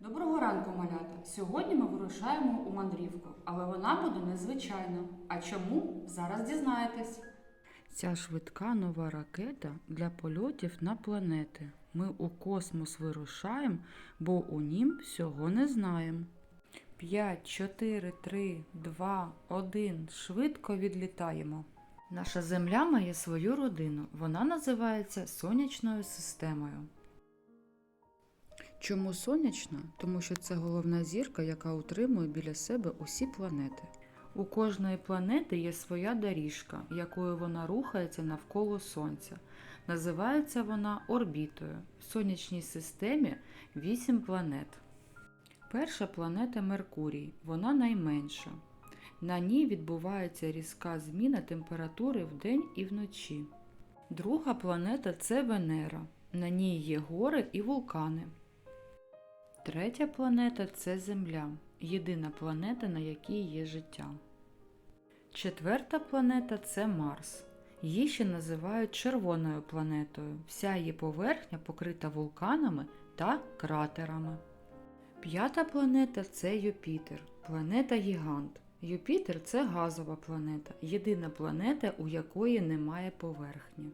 Доброго ранку, малята! Сьогодні ми вирушаємо у мандрівку, але вона буде незвичайна. А чому? Зараз дізнаєтесь. Ця швидка нова ракета для польотів на планети. Ми у космос вирушаємо, бо у нім всього не знаємо. 5, 4, 3, 2, 1. Швидко відлітаємо. Наша Земля має свою родину. Вона називається Сонячною системою. Чому сонячна? Тому що це головна зірка, яка утримує біля себе усі планети. У кожної планети є своя доріжка, якою вона рухається навколо Сонця. Називається вона орбітою. В сонячній системі 8 планет. Перша планета Меркурій, вона найменша. На ній відбувається різка зміна температури вдень і вночі. Друга планета це Венера. На ній є гори і вулкани. Третя планета це Земля, єдина планета, на якій є життя. Четверта планета це Марс. Її ще називають червоною планетою. Вся її поверхня покрита вулканами та кратерами. П'ята планета це Юпітер, планета Гігант. Юпітер це газова планета, єдина планета, у якої немає поверхні.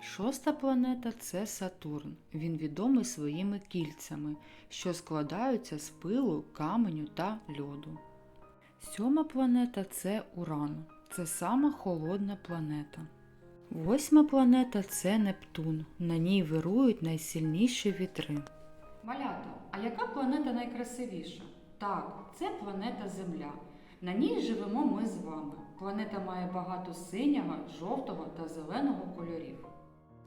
Шоста планета це Сатурн. Він відомий своїми кільцями, що складаються з пилу, каменю та льоду. Сьома планета це Уран. Це сама холодна планета. Восьма планета це Нептун. На ній вирують найсильніші вітри. Малята, а яка планета найкрасивіша? Так, це планета Земля. На ній живемо ми з вами. Планета має багато синього, жовтого та зеленого кольорів.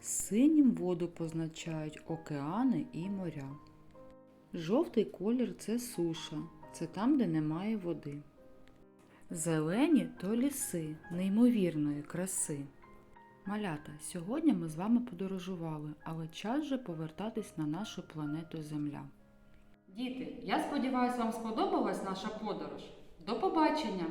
Синім воду позначають океани і моря. Жовтий колір це суша, це там, де немає води. Зелені то ліси неймовірної краси. Малята, сьогодні ми з вами подорожували, але час же повертатись на нашу планету Земля. Діти, я сподіваюся, вам сподобалась наша подорож. До побачення!